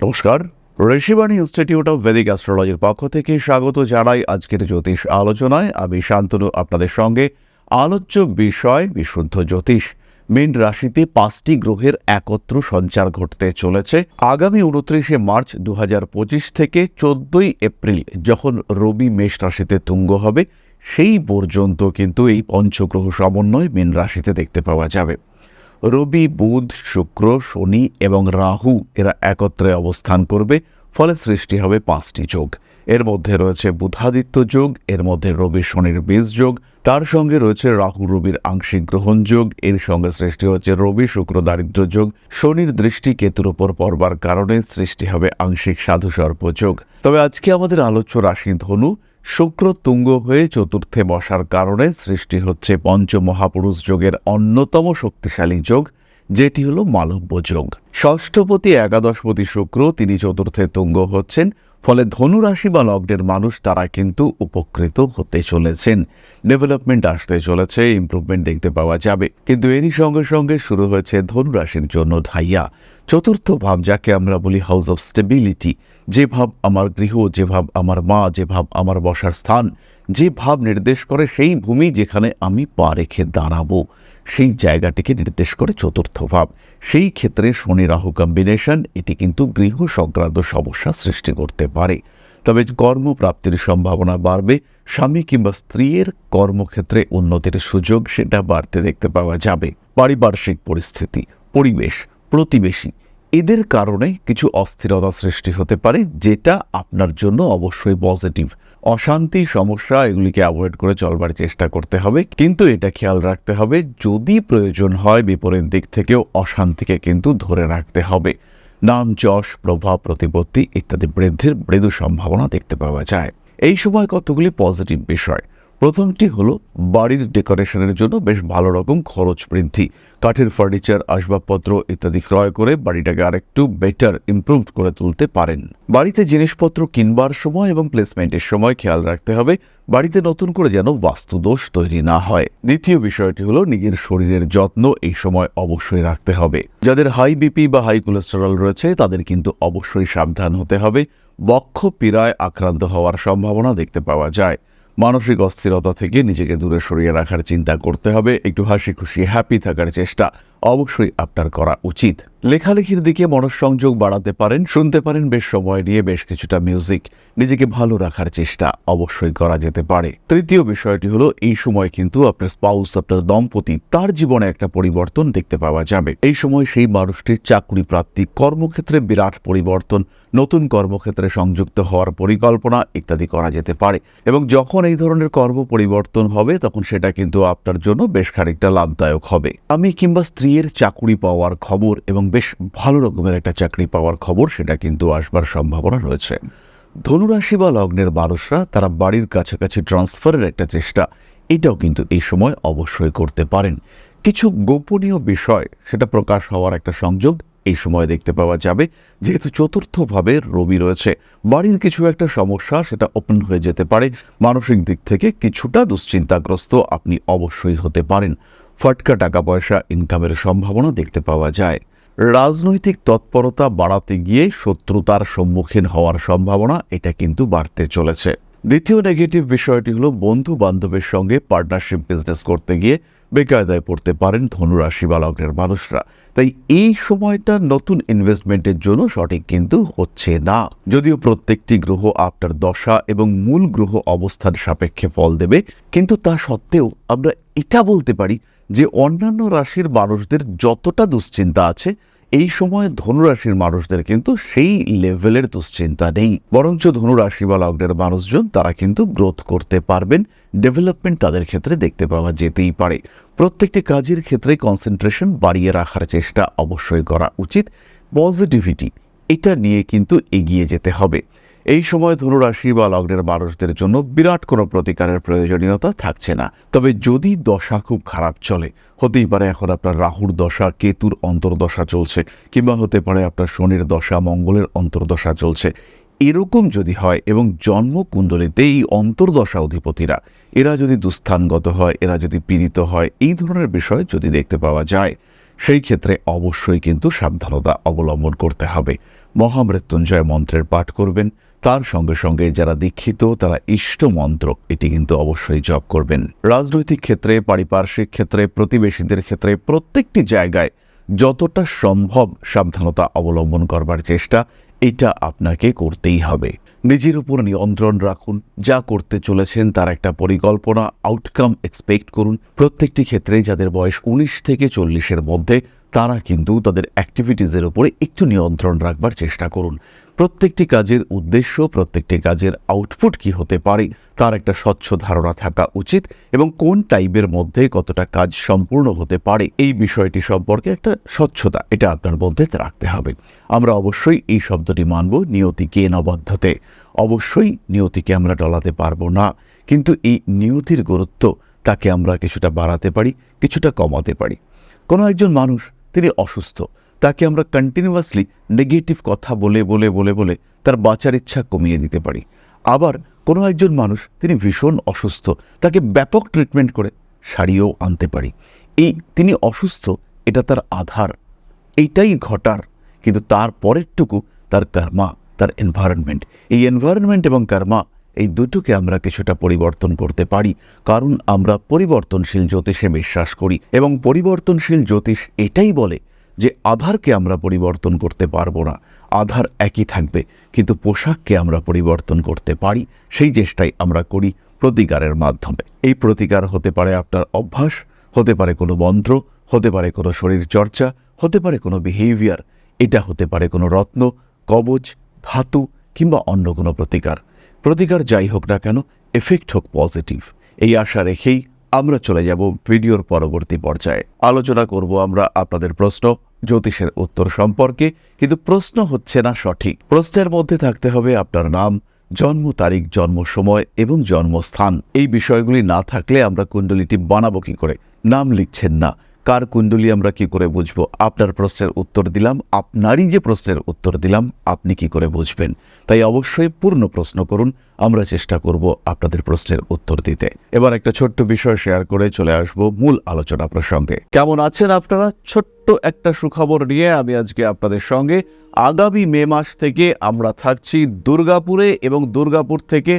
নমস্কার, Rishibani institute of Vedic অ্যাস্ট্রোলজির পক্ষ থেকে স্বাগত জানাই আজকের জ্যোতিষ আলোচনায়। আমি শান্তনু, আপনাদের সঙ্গে আলোচ্য বিষয় বিশুদ্ধ জ্যোতিষ। মীন রাশিতে পাঁচটি গ্রহের একত্র সঞ্চার ঘটতে চলেছে। আগামী উনত্রিশে মার্চ দু হাজার পঁচিশ থেকে চোদ্দই এপ্রিল যখন রবি মেষ রাশিতে তুঙ্গ হবে, সেই পর্যন্ত কিন্তু এই পঞ্চগ্রহ সমন্বয় মীন রাশিতে দেখতে পাওয়া যাবে। রবি, বুধ, শুক্র, শনি এবং রাহু এরা একত্রে অবস্থান করবে, ফলে সৃষ্টি হবে পাঁচটি যোগ। এর মধ্যে রয়েছে বুধাদিত্য যোগ, এর মধ্যে রবি, শনির বীজ যোগ, তার সঙ্গে রয়েছে রাহু, রবির আংশিক গ্রহণ যোগ, এর সঙ্গে সৃষ্টি হচ্ছে রবি, শুক্র দারিদ্র যোগ, শনির দৃষ্টি কেতুর ওপর পড়বার কারণে সৃষ্টি হবে আংশিক সাধু সর্প যোগ। তবে আজকে আমাদের আলোচ্য রাশি ধনু শুক্র তুঙ্গ হয়ে চতুর্থে বসার কারণে সৃষ্টি হচ্ছে পঞ্চমহাপুরুষ যোগের অন্যতম শক্তিশালী যোগ, যেটি হল মালব্য যোগ। ষষ্ঠপতি একাদশপতি শুক্র তিনি চতুর্থে তুঙ্গ হচ্ছেন, ফলে ধনুরাশি বা লগ্নের মানুষ তারা কিন্তু উপকৃত হতে চলেছেন। ডেভেলপমেন্ট আসতে চলেছে, ইমপ্রুভমেন্ট দেখতে পাওয়া যাবে। কিন্তু এরই সঙ্গে সঙ্গে শুরু হয়েছে ধনুরাশির জন্য ঢাইয়া চতুর্থ ভাব যাকে আমরা বলি হাউস অফ স্টেবিলিটি, যে ভাব আমার গৃহ, যে ভাব আমার মা, যে ভাব আমার বসার স্থান, যে ভাব নির্দেশ করে সেই ভূমি যেখানে আমি পা রেখে দাঁড়াবো। সেই জায়গাটিকে নির্দেশ করে চতুর্থ ভাব। সেই ক্ষেত্রে শনি রাহু কম্বিনেশন এটি কিন্তু গৃহ সংক্রান্ত সমস্যা সৃষ্টি করতে পারে। তবে কর্মপ্রাপ্তির সম্ভাবনা বাড়বে। স্বামী কিংবা স্ত্রীর কর্মক্ষেত্রে উন্নতির সুযোগ সেটা বাড়তে দেখতে পাওয়া যাবে। পারিপার্শ্বিক পরিস্থিতি, পরিবেশ, প্রতিবেশী, এদের কারণে কিছু অস্থিরতা সৃষ্টি হতে পারে, যেটা আপনার জন্য অবশ্যই পজিটিভ অশান্তি, সমস্যা, এগুলিকে অ্যাভয়েড করে চলবার চেষ্টা করতে হবে। কিন্তু এটা খেয়াল রাখতে হবে, যদি প্রয়োজন হয় বিপরীত দিক থেকেও অশান্তিকে কিন্তু ধরে রাখতে হবে। নাম, যশ, প্রভাব, প্রতিপত্তি ইত্যাদি বৃদ্ধির, মৃদু সম্ভাবনা দেখতে পাওয়া যায়। এই সময় কতগুলি পজিটিভ বিষয়? প্রথমটি হলো বাড়ির ডেকোরেশনের জন্য বেশ ভালো রকম খরচ বৃদ্ধি। কাঠের ফার্নিচার আসবাবপত্র ইত্যাদি ক্রয় করে বাড়িটাকে আরেকটু বেটার ইমপ্রুভ করে তুলতে পারেন। বাড়িতে জিনিসপত্র কিনবার সময় এবং প্লেসমেন্টের সময় খেয়াল রাখতে হবে। বাড়িতে নতুন করে যেন বাস্তুদোষ তৈরি না হয়। দ্বিতীয় বিষয়টি হলো নিজের শরীরের যত্ন এই সময় অবশ্যই রাখতে হবে। যাদের হাই বিপি বা হাই কোলেস্টেরল রয়েছে, তাদের কিন্তু অবশ্যই সাবধান হতে হবে। বক্ষ পীড়ায় আক্রান্ত হওয়ার সম্ভাবনা দেখতে পাওয়া যায়। মানসিক অস্থিরতা থেকে নিজেকে দূরে সরিয়ে রাখার চিন্তা করতে হবে। একটু হাসি খুশি হ্যাপি থাকার চেষ্টা অবশ্যই আপনার করা উচিত। লেখালেখির দিকে মনঃসংযোগ বাড়াতে পারেন, শুনতে পারেন বেশ সময় নিয়ে বেশ কিছুটা মিউজিক। নিজেকে ভালো রাখার চেষ্টা অবশ্যই করা যেতে পারে। তৃতীয় বিষয়টি হলো, এই সময় কিন্তু আপনার স্পাউস আপনার দম্পতি, তার জীবনে একটা পরিবর্তন দেখতে পাওয়া যাবে। এই সময় সেই মানুষটির চাকরি প্রাপ্তি, কর্মক্ষেত্রে বিরাট পরিবর্তন, নতুন কর্মক্ষেত্রে সংযুক্ত হওয়ার পরিকল্পনা ইত্যাদি করা যেতে পারে। এবং যখন এই ধরনের কর্ম পরিবর্তন হবে, তখন সেটা কিন্তু আপনার জন্য বেশ খানিকটা লাভদায়ক হবে। আমি কিংবা স্ত্রীর চাকুরি পাওয়ার খবর এবং বেশ ভালো রকমের একটা চাকরি পাওয়ার খবর, সেটা কিন্তু আসবার সম্ভাবনা রয়েছে। ধনুরাশি বা লগ্নের মানুষরা তারা বাড়ির কাছাকাছি ট্রান্সফারের একটা চেষ্টা, এটাও কিন্তু এই সময় অবশ্যই করতে পারেন। কিছু গোপনীয় বিষয়, সেটা প্রকাশ হওয়ার একটা সংযোগ এই সময় দেখতে পাওয়া যাবে। যেহেতু চতুর্থভাবে রবি রয়েছে, বাড়ির কিছু একটা সমস্যা, সেটা ওপেন হয়ে যেতে পারে। মানসিক দিক থেকে কিছুটা দুশ্চিন্তাগ্রস্ত আপনি অবশ্যই হতে পারেন। ফটকা টাকা পয়সা ইনকামের সম্ভাবনা দেখতে পাওয়া যায়। রাজনৈতিক তৎপরতা বাড়াতে গিয়ে শত্রুতার সম্মুখীন হওয়ার সম্ভাবনা, এটা কিন্তু বাড়তে চলেছে। দ্বিতীয় নেগেটিভ বিষয়টি হলো বন্ধু বান্ধবের সঙ্গে পার্টনারশিপ বিজনেস করতে গিয়ে বেকায়দায় পড়তে পারেন ধনুরাশি বা লগ্নের মানুষরা। তাই এই সময়টা নতুন ইনভেস্টমেন্টের জন্য সঠিক কিন্তু হচ্ছে না। যদিও প্রত্যেকটি গ্রহ আপনার দশা এবং মূল গ্রহ অবস্থান সাপেক্ষে ফল দেবে, কিন্তু তা সত্ত্বেও আমরা এটা বলতে পারি যে অন্যান্য রাশির মানুষদের যতটা দুশ্চিন্তা আছে, এই সময় ধনুরাশির মানুষদের কিন্তু সেই লেভেলের দুশ্চিন্তা নেই। বরঞ্চ ধনুরাশি বা লগ্নের মানুষজন তারা কিন্তু গ্রোথ করতে পারবেন ডেভেলপমেন্ট তাদের ক্ষেত্রে দেখতে পাওয়া যেতেই পারে। প্রত্যেকটি কাজের ক্ষেত্রে কনসেন্ট্রেশন বাড়িয়ে রাখার চেষ্টা অবশ্যই করা উচিত। পজিটিভিটি এটা নিয়ে কিন্তু এগিয়ে যেতে হবে। এই সময় ধনুরাশি বা লগ্নের মানুষদের জন্য বিরাট কোনো প্রতিকারের প্রয়োজনীয়তা থাকছে না। তবে যদি দশা খুব খারাপ চলে, হতেই পারে এখন আপনার রাহুর দশা, কেতুর অন্তর্দশা চলছে, কিংবা হতে পারে আপনার শনির দশা, মঙ্গলের অন্তর্দশা চলছে। এরকম যদি হয় এবং জন্মকুণ্ডলিতে এই অন্তর্দশা অধিপতিরা, এরা যদি দুস্থানগত হয়, এরা যদি পীড়িত হয়, এই ধরনের বিষয় যদি দেখতে পাওয়া যায়, সেই ক্ষেত্রে অবশ্যই কিন্তু সাবধানতা অবলম্বন করতে হবে। মহামৃত্যুঞ্জয় মন্ত্রের পাঠ করবেন। তার সঙ্গে সঙ্গে যারা দীক্ষিত, তারা ইষ্ট মন্ত্র এটি কিন্তু অবশ্যই জপ করবেন। রাজনৈতিক ক্ষেত্রে, পারিপার্শ্বিক ক্ষেত্রে, প্রতিবেশীদের ক্ষেত্রে, প্রত্যেকটি জায়গায় যতটা সম্ভব সাবধানতা অবলম্বন করবার চেষ্টা, এটা আপনাকে করতেই হবে। নিজের উপর নিয়ন্ত্রণ রাখুন, যা করতে চলেছেন তার একটা পরিকল্পনা আউটকাম এক্সপেক্ট করুন। প্রত্যেকটি ক্ষেত্রে যাদের বয়স উনিশ থেকে চল্লিশের মধ্যে, তারা কিন্তু তাদের অ্যাক্টিভিটিসের উপরে একটু নিয়ন্ত্রণ রাখবার চেষ্টা করুন। প্রত্যেকটি কাজের উদ্দেশ্য, প্রত্যেকটি কাজের আউটপুট কি হতে পারে, তার একটা স্বচ্ছ ধারণা থাকা উচিত এবং কোন টাইপের মধ্যে কতটা কাজ সম্পূর্ণ হতে পারে, এই বিষয়টি সম্পর্কে একটা স্বচ্ছতা, এটা আপনার মধ্যে রাখতে হবে। আমরা অবশ্যই এই শব্দটি মানব নিয়তিকে নবদ্ধতে অবশ্যই নিয়তিকে আমরা ডলাতে পারব না, কিন্তু এই নিয়তির গুরুত্ব, তাকে আমরা কিছুটা বাড়াতে পারি, কিছুটা কমাতে পারি। কোনো একজন মানুষ, তিনি অসুস্থ তাকে আমরা কন্টিনিউয়াসলি নেগেটিভ কথা বলে বলে বলে বলে তার বাঁচার ইচ্ছা কমিয়ে দিতে পারি। আবার কোনো একজন মানুষ, তিনি ভীষণ অসুস্থ, তাকে ব্যাপক ট্রিটমেন্ট করে সারিয়েও আনতে পারি। এই তিনি অসুস্থ, এটা তার আধার। এইটাই ঘটার, কিন্তু তার পরেরটুকু তার কর্মা তার এনভায়রনমেন্ট এই এনভায়রনমেন্ট এবং কর্মা এই দুটোকে আমরা কিছুটা পরিবর্তন করতে পারি, কারণ আমরা পরিবর্তনশীল জ্যোতিষে বিশ্বাস করি এবং পরিবর্তনশীল জ্যোতিষ এটাই বলে যে আধারকে আমরা পরিবর্তন করতে পারব না, আধার একই থাকবে, কিন্তু পোশাককে আমরা পরিবর্তন করতে পারি, সেই চেষ্টাই আমরা করি প্রতিকারের মাধ্যমে। এই প্রতিকার হতে পারে আপনার অভ্যাস, হতে পারে কোনো মন্ত্র, হতে পারে কোনো শরীর চর্চা, হতে পারে কোনো বিহেভিয়ার এটা হতে পারে কোনো রত্ন, কবচ, ধাতু কিংবা অন্য কোনো প্রতিকার। প্রতিকার যাই হোক না কেন এফেক্ট হোক পজিটিভ এই আশা রেখেই আমরা চলে যাব ভিডিওর পরবর্তী পর্যায়ে। আলোচনা করব আমরা আপনাদের প্রশ্ন জ্যোতিষের উত্তর সম্পর্কে, কিন্তু প্রশ্ন হচ্ছে না সঠিক। প্রশ্নের মধ্যে থাকতে হবে আপনার নাম, জন্ম তারিখ, জন্ম সময় এবং জন্মস্থান। এই বিষয়গুলি না থাকলে আমরা কুণ্ডলিটি বানাবো কি করে? নাম লিখছেন না। কার কুণ্ডলী আমরা কি করে বুঝব? আপনার প্রশ্নের উত্তর দিলাম, আপনারই যে প্রশ্নের উত্তর দিলাম, আপনি কি করে বুঝবেন? তাই অবশ্যই পূর্ণ প্রশ্ন করুন, আমরা চেষ্টা করব আপনাদের প্রশ্নের উত্তর দিতে। এবার একটা ছোট্ট বিষয় শেয়ার করে চলে আসব মূল আলোচনা প্রসঙ্গে। কেমন আছেন আপনারা? ছোট্ট একটা সুখবর নিয়ে আমি আজকে আপনাদের সঙ্গে। আগামী মে মাস থেকে আমরা থাকছি দুর্গাপুরে এবং দুর্গাপুর থেকে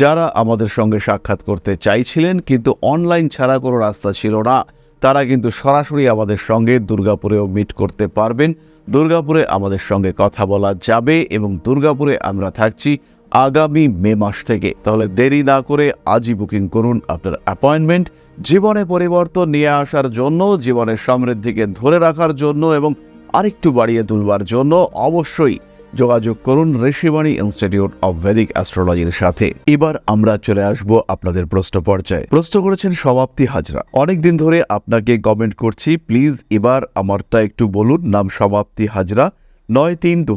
যারা আমাদের সঙ্গে সাক্ষাৎ করতে চাইছিলেন, কিন্তু অনলাইন ছাড়া কোনো রাস্তা ছিল না। তারা কিন্তু সরাসরি আমাদের সঙ্গে দুর্গাপুরেও মিট করতে পারবেন। দুর্গাপুরে আমাদের সঙ্গে কথা বলা যাবে এবং দুর্গাপুরে আমরা থাকছি আগামী মে মাস থেকে। তাহলে দেরি না করে আজই বুকিং করুন আপনার অ্যাপয়েন্টমেন্ট জীবনে পরিবর্তন নিয়ে আসার জন্য, জীবনের সমৃদ্ধিকে ধরে রাখার জন্য এবং আরেকটু বাড়িয়ে তুলবার জন্য অবশ্যই যোগাযোগ করুন ঋষিবাণী ইনস্টিটিউট অব ভেদিক অ্যাস্ট্রোলজির সাথে। এবার আমরা চলে আসব আপনাদের প্রশ্ন পর্যায়ে। প্রশ্ন করেছেন সমাপ্তি হাজরা। অনেক দিন ধরে আপনাকে কমেন্ট করছি প্লিজ এবার আমারটা একটু বলুন। নাম সমাপ্তি হাজরা, নয় তিন দু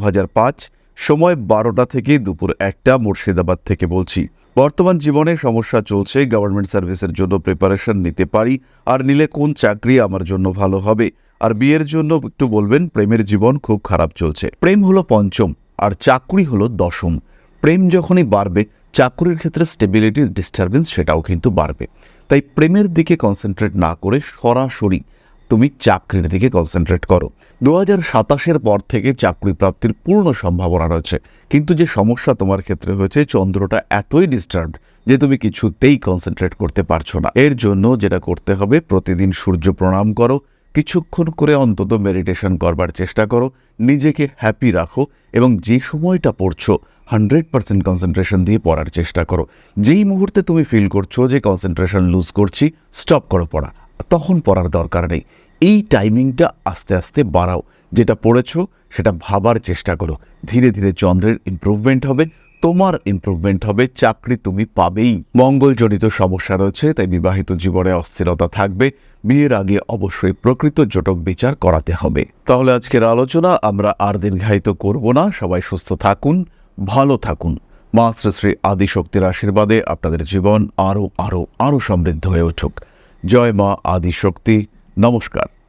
সময় বারোটা থেকে দুপুর একটা মুর্শিদাবাদ থেকে বলছি। বর্তমান জীবনে সমস্যা চলছে গভর্নমেন্ট সার্ভিসের জন্য প্রিপারেশন নিতে পারি, আর নিলে কোন চাকরি আমার জন্য ভালো হবে? আর বিয়ের জন্য একটু বলবেন, প্রেমের জীবন খুব খারাপ চলছে। প্রেম হলো পঞ্চম, আর চাকরি হলো দশম। প্রেম যখনই বাড়বে, চাকরির ক্ষেত্রে স্টেবিলিটি ডিস্টারবেন্স সেটাও কিন্তু বাড়বে। তাই প্রেমের দিকে কনসেন্ট্রেট না করে সরাসরি তুমি চাকরির দিকে কনসেন্ট্রেট করো। দু হাজার সাতাশের পর থেকে চাকরি প্রাপ্তির পূর্ণ সম্ভাবনা রয়েছে। কিন্তু যে সমস্যা তোমার ক্ষেত্রে হয়েছে, চন্দ্রটা এতই ডিস্টার্ব যে তুমি কিছুতেই কনসেন্ট্রেট করতে পারছ না। এর জন্য যেটা করতে হবে, প্রতিদিন সূর্য প্রণাম করো কিছুক্ষণ করে অন্তত মেডিটেশন করবার চেষ্টা করো। নিজেকে হ্যাপি রাখো এবং যে সময়টা পড়ছো হান্ড্রেড পার্সেন্ট কনসেন্ট্রেশন দিয়ে পড়ার চেষ্টা করো। যেই মুহূর্তে তুমি ফিল করছ যে কনসেন্ট্রেশন লুজ করছি স্টপ করো পড়া। তখন পড়ার দরকার নেই। এই টাইমিংটা আস্তে আস্তে বাড়াও। যেটা পড়েছো, সেটা ভাবার চেষ্টা করো। ধীরে ধীরে চন্দ্রের ইমপ্রুভমেন্ট হবে। তোমার ইমপ্রুভমেন্ট হবে, চাকরি তুমি পাবেই। মঙ্গলজনিত সমস্যা রয়েছে, তাই বিবাহিত জীবনে অস্থিরতা থাকবে। বিয়ের আগে অবশ্যই প্রকৃত জটক বিচার করাতে হবে। তাহলে আজকের আলোচনা আমরা আর দীর্ঘায়িত করব না। সবাই সুস্থ থাকুন, ভালো থাকুন। মা শ্রী আদিশক্তির আশীর্বাদে আপনাদের জীবন আরও আরও আরও সমৃদ্ধ হয়ে উঠুক। জয় মা আদিশক্তি। নমস্কার।